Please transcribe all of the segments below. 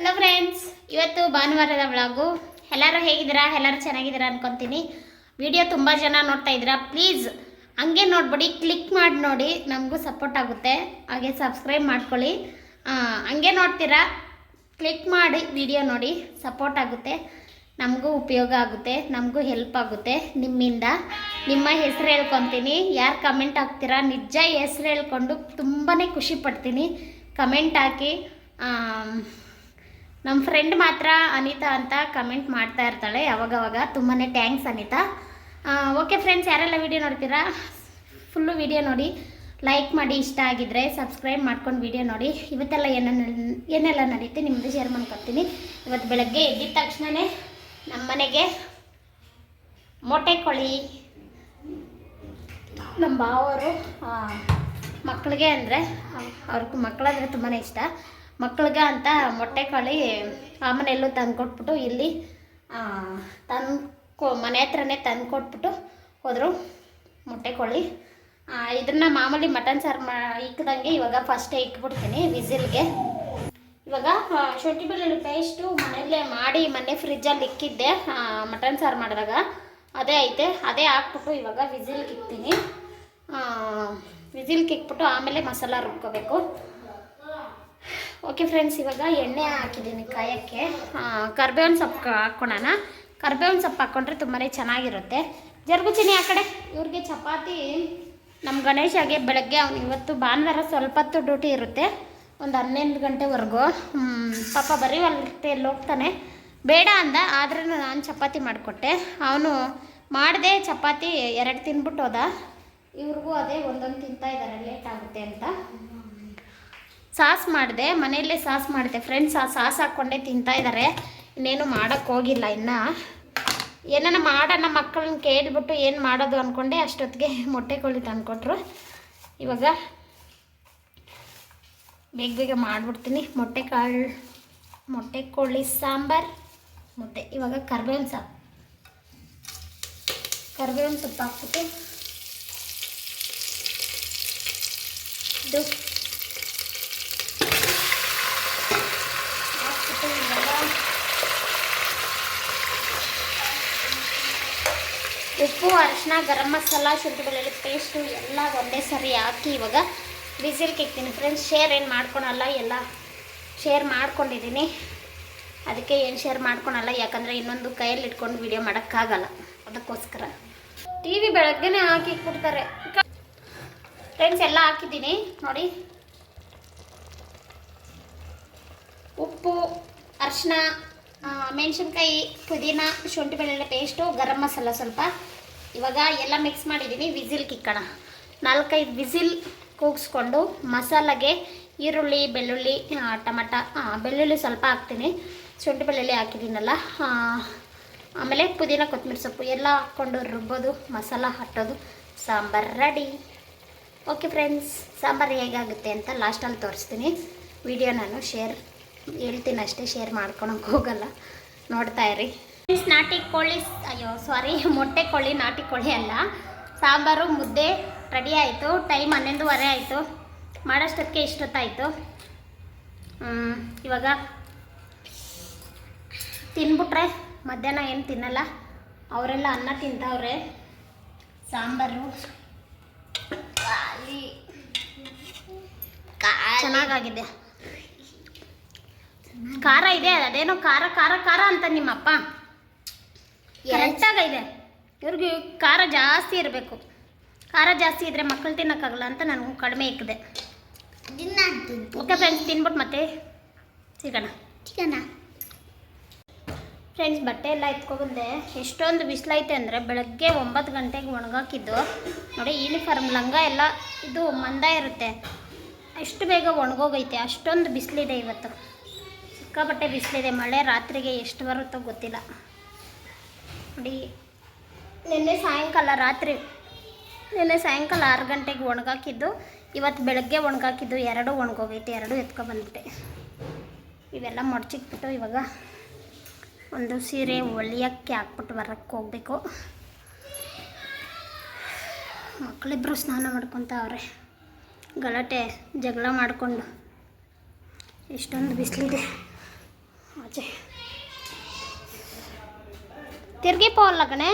Hello friends ಇವತ್ತು ಭಾನುವಾರದ vlog ಎಲ್ಲರೂ ಹೇಗಿದ್ದೀರಾ? ಎಲ್ಲರೂ ಚೆನ್ನಾಗಿದ್ದೀರಾ ಅನ್ಕೊತೀನಿ. ವಿಡಿಯೋ ತುಂಬ ಜನ ನೋಡ್ತಾ ಇದ್ದೀರಾ. ಪ್ಲೀಸ್ ಹಂಗೆ ನೋಡ್ಬಿಡಿ ಕ್ಲಿಕ್ ಮಾಡಿ ನೋಡಿ, ನಮಗೂ ಸಪೋರ್ಟ್ ಆಗುತ್ತೆ. ಹಾಗೆ ಸಬ್ಸ್ಕ್ರೈಬ್ ಮಾಡ್ಕೊಳ್ಳಿ. ಹಂಗೆ ನೋಡ್ತೀರಾ? ಕ್ಲಿಕ್ ಮಾಡಿ ವಿಡಿಯೋ ನೋಡಿ ಸಪೋರ್ಟ್ ಆಗುತ್ತೆ. ನಮಗೂ ಉಪಯೋಗ ಆಗುತ್ತೆ, ನಮಗೂ ಹೆಲ್ಪ್ ಆಗುತ್ತೆ ನಿಮ್ಮಿಂದ. ನಿಮ್ಮ ಹೆಸರು ಹೇಳ್ಕೊತೀನಿ. ಯಾರು ಕಮೆಂಟ್ ಹಾಕ್ತೀರಾ? ನಿಜ ಹೆಸರು ಹೇಳ್ಕೊಂಡು ತುಂಬಾ ಖುಷಿ ಪಡ್ತೀನಿ. ಕಮೆಂಟ್ ಹಾಕಿ ನಮ್ಮ ಫ್ರೆಂಡ್ ಮಾತ್ರ ಅನಿತಾ ಅಂತ ಕಮೆಂಟ್ ಮಾಡ್ತಾ ಇರ್ತಾಳೆ ಅವಾಗವಾಗ ತುಂಬಾ ಥ್ಯಾಂಕ್ಸ್ ಅನಿತಾ. ಓಕೆ ಫ್ರೆಂಡ್ಸ್ ಯಾರೆಲ್ಲ ವೀಡಿಯೋ ನೋಡ್ತೀರಾ? ಫುಲ್ಲು ವೀಡಿಯೋ ನೋಡಿ ಲೈಕ್ ಮಾಡಿ, ಇಷ್ಟ ಆಗಿದ್ರೆ ಸಬ್ಸ್ಕ್ರೈಬ್ ಮಾಡ್ಕೊಂಡು ವೀಡಿಯೋ ನೋಡಿ. ಇವತ್ತೆಲ್ಲ ಏನೇನು ಏನೆಲ್ಲ ನಡೀತೆ ನಿಮ್ಮದು ಶೇರ್ ಮಾಡ್ಕೊತೀನಿ ಇವತ್ತು ಬೆಳಗ್ಗೆ ಎದ್ದಿದ ತಕ್ಷಣವೇ ನಮ್ಮ ಮನೆಗೆ ಮೊಟ್ಟೆ ಕೋಳಿ. ನಮ್ಮ ಭಾವರು ಮಕ್ಕಳಿಗೆ ಅಂದರೆ ಅವ್ರಿಗೂ ಮಕ್ಕಳಂದರೆ ತುಂಬಾ ಇಷ್ಟ. ಮಕ್ಳಿಗೆ ಅಂತ ಮೊಟ್ಟೆ ಕಾಳಿ ಆಮನೆಲ್ಲೂ ತಂದು ಕೊಟ್ಬಿಟ್ಟು ಇಲ್ಲಿ ತಂದು ಮನೆ ಹತ್ರನೇ ತಂದು ಕೊಟ್ಬಿಟ್ಟು ಹೋದರು ಮೊಟ್ಟೆ ಕೋಳಿ. ಇದನ್ನು ಮಾಮೂಲಿ ಮಟನ್ ಸಾರು ಮಾ ಇಕ್ಕದಂಗೆ ಇವಾಗ ಫಸ್ಟೇ ಇಕ್ಬಿಡ್ತೀನಿ ವಿಸಿಲ್ಗೆ. ಇವಾಗ ಶುಂಠಿ ಬೆಳ್ಳುಳ್ಳಿ ಪೇಸ್ಟು ಮನೆಯಲ್ಲೇ ಮಾಡಿ ಮೊನ್ನೆ ಫ್ರಿಜ್ಜಲ್ಲಿ ಇಕ್ಕಿದ್ದೆ ಮಟನ್ ಸಾರು ಮಾಡಿದಾಗ. ಅದೇ ಐತೆ, ಅದೇ ಹಾಕ್ಬಿಟ್ಟು ಇವಾಗ ವಿಸಿಲ್ಗೆ ಇಕ್ತೀನಿ. ವಿಸಿಲ್ಗೆ ಇಕ್ಬಿಟ್ಟು ಆಮೇಲೆ ಮಸಾಲ ರುಬ್ಕೋಬೇಕು. ಓಕೆ ಫ್ರೆಂಡ್ಸ್ ಇವಾಗ ಎಣ್ಣೆ ಹಾಕಿದ್ದೀನಿ ಕಾಯಕ್ಕೆ. ಕರ್ಬೇವಿನ ಸೊಪ್ಪು ಹಾಕ್ಕೊಳೋಣ. ಕರ್ಬೇವಿನ ಸೊಪ್ಪು ಹಾಕ್ಕೊಂಡ್ರೆ ತುಂಬಾ ಚೆನ್ನಾಗಿರುತ್ತೆ. ಜರ್ಗುಚಿನಿ ಆ ಕಡೆ. ಇವ್ರಿಗೆ ಚಪಾತಿ. ನಮ್ಮ ಗಣೇಶಾಗೆ ಬೆಳಗ್ಗೆ ಅವ್ನು ಇವತ್ತು ಭಾನುವಾರ ಸ್ವಲ್ಪ ಹೊತ್ತು ಡ್ಯೂಟಿ ಇರುತ್ತೆ. ಒಂದು ಹನ್ನೆರಡು ಗಂಟೆವರೆಗೂ. ಪಾಪ ಬರೀ ಅಲ್ಲಿ ಹೋಗ್ತಾನೆ. ಬೇಡ ಅಂದ ಆದ್ರೂ ನಾನು ಚಪಾತಿ ಮಾಡಿಕೊಟ್ಟೆ. ಅವನು ಮಾಡಿದೆ ಚಪಾತಿ ಎರಡು ತಿನ್ಬಿಟ್ಟು ಹೋದ ಇವ್ರಿಗೂ ಅದೇ ಒಂದೊಂದು ತಿಂತಾ ಇದ್ದಾರೆ ಲೇಟ್ ಆಗುತ್ತೆ ಅಂತ. ಸಾಸ್ ಮಾಡಿದೆ, ಮನೆಯಲ್ಲೇ ಸಾಸ್ ಮಾಡಿದೆ. ಫ್ರೆಂಡ್ಸ್ ಆ ಸಾಸ್ ಹಾಕ್ಕೊಂಡೇ ತಿಂತಾ ಇದ್ದಾರೆ ಇನ್ನೇನು ಹೋಗಿಲ್ಲ ಇನ್ನು. ಏನಾನ ಮಾಡೋಣ ಮಕ್ಕಳನ್ನ ಕೇಳಿಬಿಟ್ಟು ಏನು ಮಾಡೋದು ಅಂದ್ಕೊಂಡೆ ಅಷ್ಟೊತ್ತಿಗೆ ಮೊಟ್ಟೆ ಕೋಳಿ ತಂದುಕೊಟ್ರು ಇವಾಗ ಬೇಗ ಬೇಗ ಮಾಡಿಬಿಡ್ತೀನಿ. ಮೊಟ್ಟೆ ಕಾಳು, ಮೊಟ್ಟೆ ಕೋಳಿ ಸಾಂಬಾರು ಮೊಟ್ಟೆ ಇವಾಗ ಕರ್ಬೇವಿನ ಸೊಪ್ಪು. ಕರ್ಬೇವಿನ ಸೊಪ್ಪು ಹಾಕ್ಬಿಟ್ಟು, ಇದು ಹಾಕ್ಬಿಟ್ಟು ಇವಾಗ ಉಪ್ಪು ಅರಿಶಿನ ಗರಂ ಮಸಾಲ, ಶುಂಠಿ, ಬೆಳ್ಳುಳ್ಳಿ ಪೇಸ್ಟು ಎಲ್ಲ ಒಂದೇ ಸರಿ ಹಾಕಿ ಇವಾಗ ಬಿಸಿಲ್ ಇಕ್ತೀನಿ ಫ್ರೆಂಡ್ಸ್ ಶೇರ್ ಏನು ಮಾಡ್ಕೊಳಲ್ಲ, ಎಲ್ಲ ಶೇರ್ ಮಾಡ್ಕೊಂಡಿದ್ದೀನಿ ಅದಕ್ಕೆ ಏನು ಶೇರ್ ಮಾಡ್ಕೊಳಲ್ಲ, ಯಾಕಂದರೆ ಇನ್ನೊಂದು ಕೈಯಲ್ಲಿ ಇಟ್ಕೊಂಡು ವಿಡಿಯೋ ಮಾಡೋಕ್ಕಾಗಲ್ಲ. ಅದಕ್ಕೋಸ್ಕರ. ಟಿ ವಿ ಬೆಳಗ್ಗೆನೇ ಹಾಕಿ ಕೊಡ್ತಾರೆ ಫ್ರೆಂಡ್ಸ್ ಎಲ್ಲ ಹಾಕಿದ್ದೀನಿ. ನೋಡಿ. ಉಪ್ಪು ಅರಿಶಿನ ಮೆಣಸಿನ್ಕಾಯಿ, ಪುದೀನ, ಶುಂಠಿ ಬೆಳ್ಳುಳ್ಳಿ ಪೇಸ್ಟು ಗರಂ ಮಸಾಲ ಸ್ವಲ್ಪ. ಇವಾಗ ಎಲ್ಲ ಮಿಕ್ಸ್ ಮಾಡಿದ್ದೀನಿ, ವಿಸಿಲ್ ಕಿಕ್ಕಣ. ನಾಲ್ಕೈದು ವಿಸಿಲ್ ಕೂಗಿಸ್ಕೊಂಡು ಮಸಾಲೆಗೆ ಈರುಳ್ಳಿ, ಬೆಳ್ಳುಳ್ಳಿ ಟಮಟ ಬೆಳ್ಳುಳ್ಳಿ ಸ್ವಲ್ಪ ಹಾಕ್ತೀನಿ. ಶುಂಠಿ ಬೆಳ್ಳುಳ್ಳಿ ಹಾಕಿದ್ದೀನಲ್ಲ ಆಮೇಲೆ ಪುದೀನ, ಕೊತ್ತಂಬರಿ ಸೊಪ್ಪು ಎಲ್ಲ ಹಾಕ್ಕೊಂಡು ರುಬ್ಬೋದು, masala ಹಟ್ಟೋದು. Sambar ready okay friends sambar ಹೇಗಾಗುತ್ತೆ ಅಂತ ಲಾಸ್ಟಲ್ಲಿ ತೋರಿಸ್ತೀನಿ. ವಿಡಿಯೋ ನಾನು ಶೇರ್ ಹೇಳ್ತೀನಿ ಅಷ್ಟೇ ಶೇರ್ ಮಾಡ್ಕೊಳಕ್ಕೆ ಹೋಗಲ್ಲ. ನೋಡ್ತಾ ಇರಿ. ನಾಟಿ ಕೋಳಿ, ಅಯ್ಯೋ ಸಾರಿ ಮೊಟ್ಟೆ ಕೋಳಿ, ನಾಟಿ ಕೋಳಿ ಅಲ್ಲ. ಸಾಂಬಾರು, ಮುದ್ದೆ ರೆಡಿ ಆಯಿತು. ಟೈಮ್ ಹನ್ನೊಂದುವರೆ ಆಯಿತು. ಮಾಡೋಷ್ಟೊತ್ತಿಗೆ ಇಷ್ಟೊತ್ತಾಯಿತು. ಇವಾಗ ತಿನ್ಬಿಟ್ರೆ ಮಧ್ಯಾಹ್ನ ಏನು ತಿನ್ನಲ್ಲ. ಅವರೆಲ್ಲ ಅನ್ನ ತಿಂತವ್ರೆ. ಸಾಂಬಾರು. ಚೆನ್ನಾಗಾಗಿದೆ. ಖಾರ ಇದೆ ಅದೇನೋ ಖಾರ ಖಾರ ಖಾರ ಅಂತ ನಿಮ್ಮಪ್ಪ. ಕರೆಕ್ಟಾಗಿದೆ ಇವ್ರಿಗೆ ಖಾರ ಜಾಸ್ತಿ ಇರಬೇಕು. ಖಾರ ಜಾಸ್ತಿ ಇದ್ರೆ ಮಕ್ಕಳು ತಿನ್ನೋಕ್ಕಾಗಲ್ಲ ಅಂತ ನನಗೂ ಕಡಿಮೆ ಇಕ್ಕಿದೆ ಓಕೆ ಫ್ರೆಂಡ್ಸ್ ತಿನ್ಬಿಟ್ಟು ಮತ್ತೆ ಸಿಗೋಣ. ಚಿಕನ ಫ್ರೆಂಡ್ಸ್ ಬಟ್ಟೆ ಎಲ್ಲ ಎತ್ಕೊಬಂದೆ. ಎಷ್ಟೊಂದು ಬಿಸಿಲೈತೆ ಅಂದರೆ ಬೆಳಗ್ಗೆ ಒಂಬತ್ತು ಗಂಟೆಗೆ ಒಣಗಾಕಿದ್ದು. ನೋಡಿ ಯೂನಿಫಾರ್ಮ್ ಲಂಗ ಎಲ್ಲ ಇದು ಮಂದ ಇರುತ್ತೆ. ಎಷ್ಟು ಬೇಗ ಒಣಗೋಗೈತೆ. ಅಷ್ಟೊಂದು ಬಿಸಿಲಿದೆ ಇವತ್ತು. ಸಿಕ್ಕಾಪಟ್ಟೆ ಬಿಸಿಲಿದೆ. ಮಳೆ ರಾತ್ರಿಗೆ ಎಷ್ಟು ಬರುತ್ತೋ ಗೊತ್ತಿಲ್ಲ. ನೋಡಿ, ನಿನ್ನೆ ಸಾಯಂಕಾಲ ರಾತ್ರಿ, ನಿನ್ನೆ ಸಾಯಂಕಾಲ ಆರು ಗಂಟೆಗೆ ಒಣಗಾಕಿದ್ದು, ಇವತ್ತು ಬೆಳಗ್ಗೆ ಒಣಗಾಕಿದ್ದು ಎರಡು ಒಣಗೋಗೈತೆ, ಎರಡು ಎತ್ಕೊಬಂದ್ಬಿಟ್ಟೆ ಇವೆಲ್ಲ ಮಡ್ಚಿಕ್ಬಿಟ್ಟು ಇವಾಗ ಒಂದು ಸೀರೆ ಹೊಲಿಯೋಕ್ಕೆ ಹಾಕ್ಬಿಟ್ಟು ಬರೋಕ್ಕೆ ಹೋಗಬೇಕು. ಮಕ್ಕಳಿಬ್ಬರು ಸ್ನಾನ ಮಾಡ್ಕೊತ ಅವ್ರೆ, ಗಲಾಟೆ, ಜಗಳ ಮಾಡಿಕೊಂಡು ಇಷ್ಟೊಂದು ಬಿಸಿಲಿದೆ. ಆಚೆ. ತಿರುಗಿ ಪೋಲ್ಲ ಕಣೆ.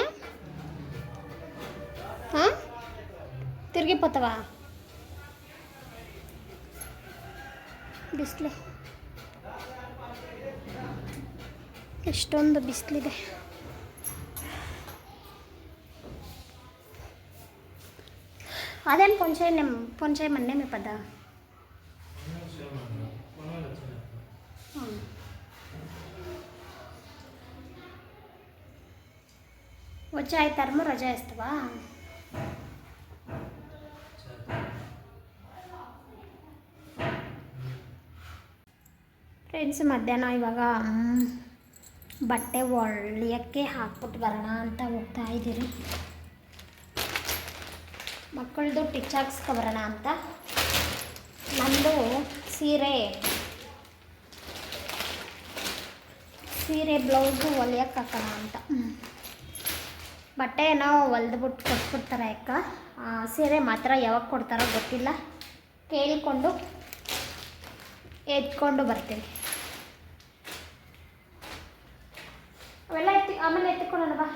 ಹಾಂ? ತಿರುಗಿ ಪೋತವಾ ಬಿಸಿಲು. ಎಷ್ಟೊಂದು ಬಿಸಿಲಿದೆ. ಅದೇನು ಪೊಂಚೆ ನೆಮ್ ಪೊಂಚೆ ಮೊನ್ನೆ ಮೇ ಪದ ವಜಾ ಆಯ್ತಾರಮ್ಮ ರಜಾ ಇಸ್ತವಾ? ಫ್ರೆಂಡ್ಸ್ ಮಧ್ಯಾಹ್ನ ಇವಾಗ ಬಟ್ಟೆ ಒಳ್ಳೆಯಕ್ಕೆ ಹಾಕ್ಬಿಟ್ಟು ಬರೋಣ ಅಂತ ಹೋಗ್ತಾ ಇದ್ದೀರಿ. ಮಕ್ಕಳದು ಟಿಚ್ ಹಾಕ್ಸ್ಕೊಬರೋಣ ಅಂತ. ನಂದು ಸೀರೆ ಸೀರೆ ಬ್ಲೌಸು ಹೊಲಿಯೋಕ್ಕೆ ಹಾಕೋಣ ಅಂತ. ಹ್ಮ್. ಹೊಲ್ದು ಬಿಟ್ಟು ಹೊಲ್ದ್ಬಿಟ್ಟು ಕೊಟ್ಬಿಡ್ತಾರೆ ಅಕ್ಕ. ಸೀರೆ ಮಾತ್ರ ಯಾವಾಗ ಕೊಡ್ತಾರೋ ಗೊತ್ತಿಲ್ಲ. ಕೇಳಿಕೊಂಡು ಎತ್ಕೊಂಡು ಬರ್ತೀನಿ. ಅವೆಲ್ಲ ಎತ್ತಿ, ಆಮೇಲೆ ಎತ್ತಿಕೊಳ್ಳೋಣ ಬಾ.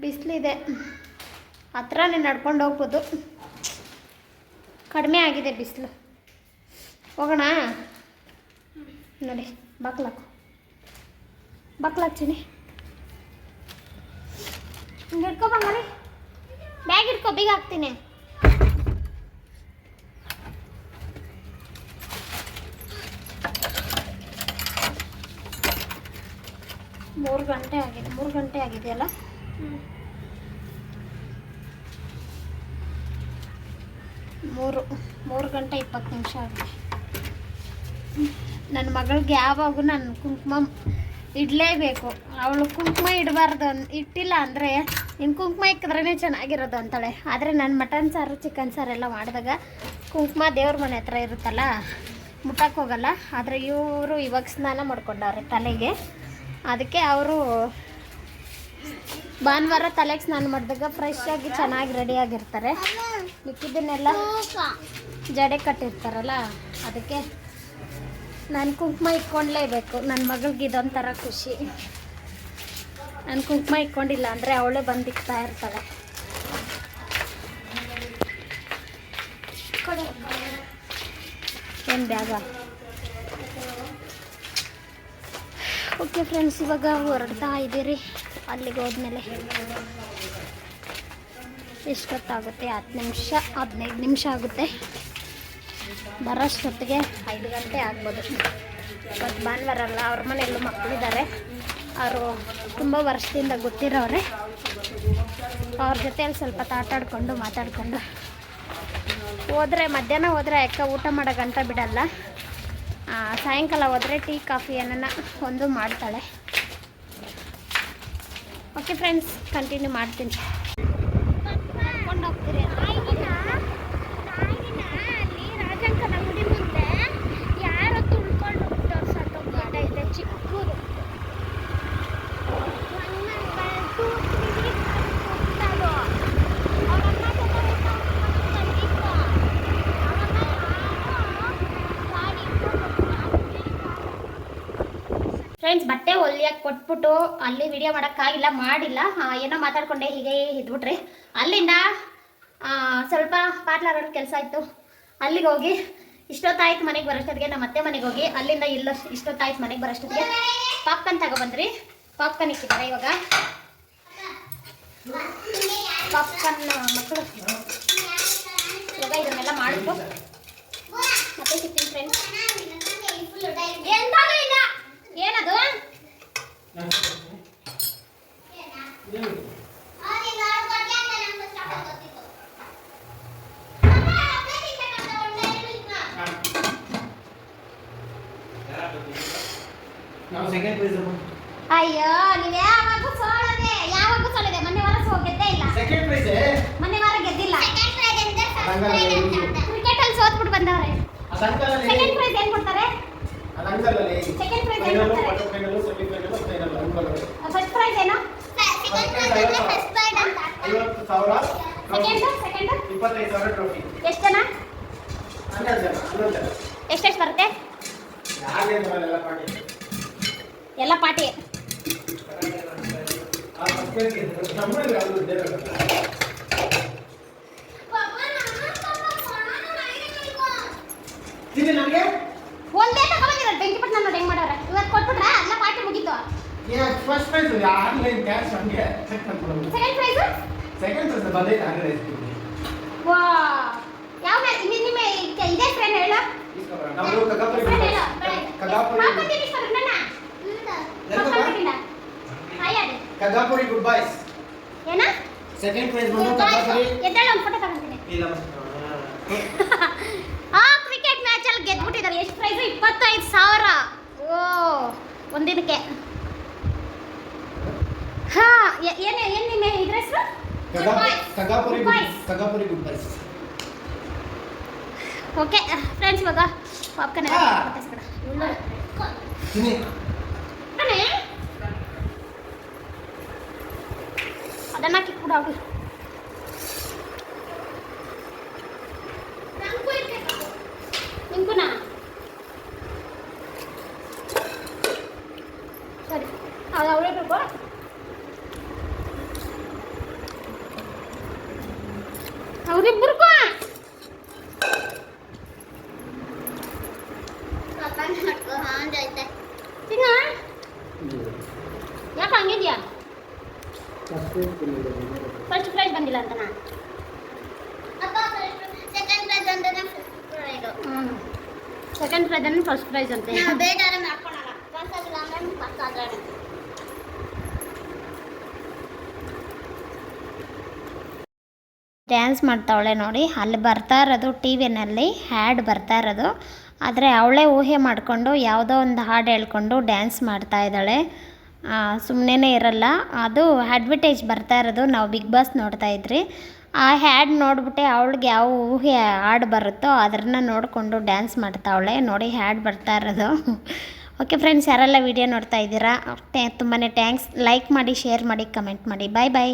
ಬಿಸಿಲಿದೆ. ಹತ್ರನೇ ನಡ್ಕೊಂಡು ಹೋಗ್ಬೋದು. ಕಡಿಮೆ ಆಗಿದೆ ಬಿಸಿಲು. ಹೋಗೋಣ? ನೋಡಿ ಬಾಕ್ಲಾಕು ಬಾಕ್ಲಾಕ್ತೀನಿ ಹಿಂಗೆ ಇಟ್ಕೊ ಬಂಗಾರಿ ಬ್ಯಾಗ್ ಇಟ್ಕೊ ಬೀಗ ಹಾಕ್ತೀನಿ. ಮೂರು ಗಂಟೆ ಆಗಿದೆ, ಮೂರು ಗಂಟೆ ಆಗಿದೆಯಲ್ಲ ಮೂರು ಮೂರು ಗಂಟೆ ಇಪ್ಪತ್ತು ನಿಮಿಷ ಆಗಿದೆ. ನನ್ನ ಮಗಳಿಗೆ ಯಾವಾಗೂ ನಾನು ಕುಂಕುಮ ಇಡಲೇಬೇಕು. ಅವಳು ಕುಂಕುಮ ಇಡಬಾರ್ದು ಇಟ್ಟಿಲ್ಲ ಅಂದರೆ ಇನ್ನು ಕುಂಕುಮ ಇಕ್ಕಿದ್ರೇ ಚೆನ್ನಾಗಿರೋದು ಅಂತಾಳೆ. ಆದರೆ ನಾನು ಮಟನ್ ಸಾರು ಚಿಕನ್ ಸಾರು ಎಲ್ಲ ಮಾಡಿದಾಗ ಕುಂಕುಮ ದೇವ್ರ ಮನೆ ಹತ್ರ ಇರುತ್ತಲ್ಲ ಮುಟ್ಟಕ್ಕೆ ಹೋಗಲ್ಲ. ಆದರೆ ಇವರು ಇವಾಗ ಸ್ನಾನ ಮಾಡ್ಕೊಂಡವ್ರೆ ತಲೆಗೆ. ಅದಕ್ಕೆ ಅವರು ಭಾನುವಾರ ತಲೆಗೆ ಸ್ನಾನ ಮಾಡಿದಾಗ ಫ್ರೆಶ್ ಆಗಿ ಚೆನ್ನಾಗಿ ರೆಡಿಯಾಗಿರ್ತಾರೆ ಮಿಕ್ಕಿದ್ದನ್ನೆಲ್ಲ ಜಡೆ ಕಟ್ಟಿರ್ತಾರಲ್ಲ ಅದಕ್ಕೆ ನಾನು ಕುಂಕುಮ ಇಟ್ಕೊಂಡ್ಲೇಬೇಕು. ನನ್ನ ಮಗಳಿಗೆ ಇದೊಂಥರ ಖುಷಿ. ನಾನು ಕುಂಕುಮ ಇಟ್ಕೊಂಡಿಲ್ಲ ಅಂದರೆ ಅವಳೇ ಬಂದು ಇಕ್ತಾ ಇರ್ತಾಳೆ. ಏನು ಬ್ಯಾಗ? ಓಕೆ ಫ್ರೆಂಡ್ಸ್, ಇವಾಗ ಹೊರಡ್ತಾ ಇದ್ದೀರಿ. ಅಲ್ಲಿಗೆ ಹೋದ್ಮೇಲೆ ಎಷ್ಟೊತ್ತಾಗುತ್ತೆ? ಹತ್ತು ನಿಮಿಷ, ಹದಿನೈದು ನಿಮಿಷ ಆಗುತ್ತೆ. ಬರೋಷ್ಟೊತ್ತಿಗೆ ಐದು ಗಂಟೆ ಆಗ್ಬೋದು. ಇವತ್ತು ಭಾನುವಾರ ಅಲ್ಲ, ಅವ್ರ ಮನೆಯಲ್ಲೂ ಮಕ್ಕಳಿದ್ದಾರೆ ಅವರು ತುಂಬ ವರ್ಷದಿಂದ ಗೊತ್ತಿರೋರೆ. ಅವ್ರ ಜೊತೆಯಲ್ಲಿ ಸ್ವಲ್ಪ ತಾಟಾಡ್ಕೊಂಡು ಮಾತಾಡಿಕೊಂಡು. ಹೋದರೆ, ಮಧ್ಯಾಹ್ನ ಹೋದರೆ ಅಕ್ಕ ಊಟ ಮಾಡೋ ಗಂಟ ಬಿಡಲ್ಲ ಸಾಯಂಕಾಲ ಹೋದರೆ ಟೀ, ಕಾಫಿ ಏನನ್ನ ಒಂದು ಮಾಡ್ತಾಳೆ. ಓಕೆ ಫ್ರೆಂಡ್ಸ್ ಕಂಟಿನ್ಯೂ ಮಾಡ್ತೀನಿ ನಡ್ಕೊಂಡು ಹೋಗ್ತೀರಿ ಅಲ್ಲಿ ರಾಜಂಕನ ಗುಡಿ ಮುಂದೆ ಯಾರೋ ತುಳ್ಕೊಂಡು ಬಿಟ್ಟವ್ರು ಸತ್ತೋಗ್ಬಿಟ್ಟೈತೆ ಚಿಕ್ಕದು ಫ್ರೆಂಡ್ಸ್ ಬಟ್ಟೆ ಹೊಲಿಯಕ್ಕೆ ಕೊಟ್ಬಿಟ್ಟು ಅಲ್ಲಿ ವಿಡಿಯೋ ಮಾಡೋಕ್ಕಾಗಿಲ್ಲ ಮಾಡಿಲ್ಲ. ಏನೋ ಮಾತಾಡ್ಕೊಂಡೆ, ಹೀಗೆ ಇದ್ಬಿಟ್ರಿ. ಅಲ್ಲಿಂದ ಸ್ವಲ್ಪ ಪಾರ್ಲರ್ ಕೆಲಸ ಇತ್ತು ಅಲ್ಲಿಗೆ ಹೋಗಿ, ಇಷ್ಟೊತ್ತಾಯ್ತು ಮನೆಗೆ ಬರೋಷ್ಟೊತ್ತಿಗೆ ನಮ್ಮ ಅತ್ತೆ ಮನೆಗೆ ಹೋಗಿ. ಅಲ್ಲಿಂದ ಇಲ್ಲ, ಇಷ್ಟೊತ್ತಾಯ್ತು ಮನೆಗೆ ಬರೋಷ್ಟೊತ್ತಿಗೆ. ಪಾಪ್ಕನ್ ತಗೊಬಂದ್ರಿ. ಪಾಪ್ಕಾರ್ನ್ ಇಕ್ಕಿದ್ದಾರೆ ಇವಾಗ. ಪಾಪ್ಕನ್ ಮಕ್ಕಳು. ಇವಾಗ ಇದನ್ನೆಲ್ಲ ಮಾಡಿಬಿಟ್ಟು ಮತ್ತೆ ಸಿಗ್ತೀನಿ ಫ್ರೆಂಡ್ಸ್ ಎಂತಾದ್ರೂ ಇಲ್ಲ ಏನದು ನಾವು ಸೆಕೆಂಡ್ ಪ್ರೈಸ್ ಅಯ್ಯೋ ನೀವು ಯಾವಾಗೂ ಸೋಲದೆ ಯಾವಾಗೂ ಸೋಲಿದೆ ಮೊನ್ನೆ ವಾರ ಸೋ ಗೆದ್ದೇ ಇಲ್ಲ ಸೆಕೆಂಡ್ ಪ್ರೈಸ್ ಮೊನ್ನೆ ವಾರ ಗೆದ್ದಿಲ್ಲ ಕ್ರಿಕೆಟ್ ಅಲ್ಲಿ ಸೋತ್ಬಿಟ್ಟು ಬಂದವ್ರೆ ಅದಂಕಲಲ್ಲಿ ಸೆಕೆಂಡ್ ಪ್ರೈಸ್ ಏನು ಕೊಡ್ತಾರೆ? ಅದಂಕಲಲ್ಲಿ ಸೆಕೆಂಡ್ ಪ್ರೈಸ್ ಏನ್ ಫೈನಲ್ ಕೊಡ್ತಾರೆ? Quarter final semi final final uncle first prize ಏನು? ಐವತ್ತು ಸಾವಿರ ಸೆಕೆಂಡ್ ಸೆಕೆಂಡ್ ಇಪ್ಪತ್ತೈದು ಸಾವಿರ ಟ್ರೋಫಿ ಎಷ್ಟು ಜನ? ಹನ್ನೆರಡು ಜನ ಹನ್ನೊಂದು ಜನ. ಎಷ್ಟೆಷ್ಟು ಬರುತ್ತೆ? ಯಾರಿಗೆ ಬರಲ್ಲ ಪಾರ್ಟಿ ಎಲ್ಲ ಪಾಟಿ ಆ ನಮ್ಮಲ್ಲಿ ಅದು ತಿಂಡಿ ನಮಗೆ? ಒಂದೇ ತಗೊಂಡಿರ ಬೆಂಕಿ ಪಟ್ಟಣ ನೋಡಿ ಹೆಂಗ್ ಮಾಡೋರೆ? ಇವತ್ತು ಕೊಟ್ಬಿಟ್ರ? ಎಲ್ಲ ಪಾರ್ಟಿ ಮುಗೀತು. ಫಸ್ಟ್ ಪ್ರೈಸ್ ಆನ್ಲೈನ್ ಕ್ಯಾಶ್ ಹಂಗೆ? ಚೆಕ್ ಮಾಡ್ಕೊಂಡು ಸೆಕೆಂಡ್ ಪ್ರೈಸ್ ಸೆಕೆಂಡ್ ಪ್ರೈಸ್ ಬಂದೈತೆ ಆನ್ಲೈನ್ ವಾ ಯಾವ ನಿಮ್ಮ ನಿಮ್ಮ ಇದೇ ಫ್ರೆಂಡ್ ಹೇಳು. ನಮ್ದು ಕಗಾಪುರಿ ಕಗಾಪುರಿ ಕಗಾಪುರಿ ಗುಡ್ ಬಾಯ್ಸ್ ಏನ? ಸೆಕೆಂಡ್ ಪ್ರೈಸ್ ಬಂದು ಕಗಾಪುರಿ ಎದ್ದೇಳು ಒಂದು ಫೋಟೋ ತಗೊಂತೀನಿ. ಇಲ್ಲ ಆ ಕ್ರಿಕೆಟ್ ಮ್ಯಾಚ್ ಅಲ್ಲಿ ಗೆದ್ಬಿಟ್ಟಿದ್ದಾರೆ ಎಷ್ಟು ಪ್ರೈಸ್ ಇಪ್ಪತ್ತೈದು ಸಾವಿರ. ಓ ಒಂದಿನಕ್ಕೆ. ಹಾ ಏನು ಏನ್ ನಿಮ್ಮ ಇದ್ರ ಹೆಸರು? ಓಕೆ ಫ್ರೆಂಡ್ಸ್ ಇವಾಗ ಪಾಪ್ಕಾರ್ನ್ ಅದನ್ನ ಹಾಕಿ ಕೂಡ ಅವ್ರು ನಿಂಕುನಾ ಸರಿ ಅದು ಅವಳೇ ಬೇಕು ಅವರಿಬ್ಬರಿಗೂ ತಿನ್ನ ಯಾಕೆ ಹಂಗಿದ್ಯಾ ಫಸ್ಟ್ ಪ್ರೈಸ್ ಬಂದಿಲ್ಲ ಅಂತನಾ ಸೆಕೆಂಡ್ ಪ್ರೈಸ್ ಅಂದ್ರೆ ಫಸ್ಟ್ ಪ್ರೈಸ್ ಅಂತ. ಡ್ಯಾನ್ಸ್ ಮಾಡ್ತಾವಳೆ ನೋಡಿ. ಅಲ್ಲಿ ಬರ್ತಾ ಇರೋದು ಟಿ ವಿನಲ್ಲಿ ಹ್ಯಾಡ್ ಬರ್ತಾ ಇರೋದು. ಆದರೆ ಅವಳೇ ಊಹೆ ಮಾಡಿಕೊಂಡು ಯಾವುದೋ ಒಂದು ಹಾಡು ಹೇಳ್ಕೊಂಡು ಡ್ಯಾನ್ಸ್ ಮಾಡ್ತಾ ಇದ್ದಾಳೆ. ಸುಮ್ಮನೆ ಇರಲ್ಲ. ಅದು ಅಡ್ವರ್ಟೈಸ್ ಬರ್ತಾ ಇರೋದು. ನಾವು ಬಿಗ್ ಬಾಸ್ ನೋಡ್ತಾ ಇದ್ರಿ. ಆ ಹ್ಯಾಡ್ ನೋಡಿಬಿಟ್ಟೆ, ಅವಳಿಗೆ ಯಾವ ಊಹೆ ಹಾಡು ಬರುತ್ತೋ ಅದನ್ನು ನೋಡಿಕೊಂಡು ಡ್ಯಾನ್ಸ್ ಮಾಡ್ತಾವಳೆ. ನೋಡಿ ಹ್ಯಾಡ್ ಬರ್ತಾ ಇರೋದು. ಓಕೆ ಫ್ರೆಂಡ್ಸ್ ಯಾರೆಲ್ಲ ವಿಡಿಯೋ ನೋಡ್ತಾ ಇದ್ದೀರಾ? ತುಂಬಾ ಥ್ಯಾಂಕ್ಸ್ ಲೈಕ್ ಮಾಡಿ ಶೇರ್ ಮಾಡಿ ಕಮೆಂಟ್ ಮಾಡಿ. Bye bye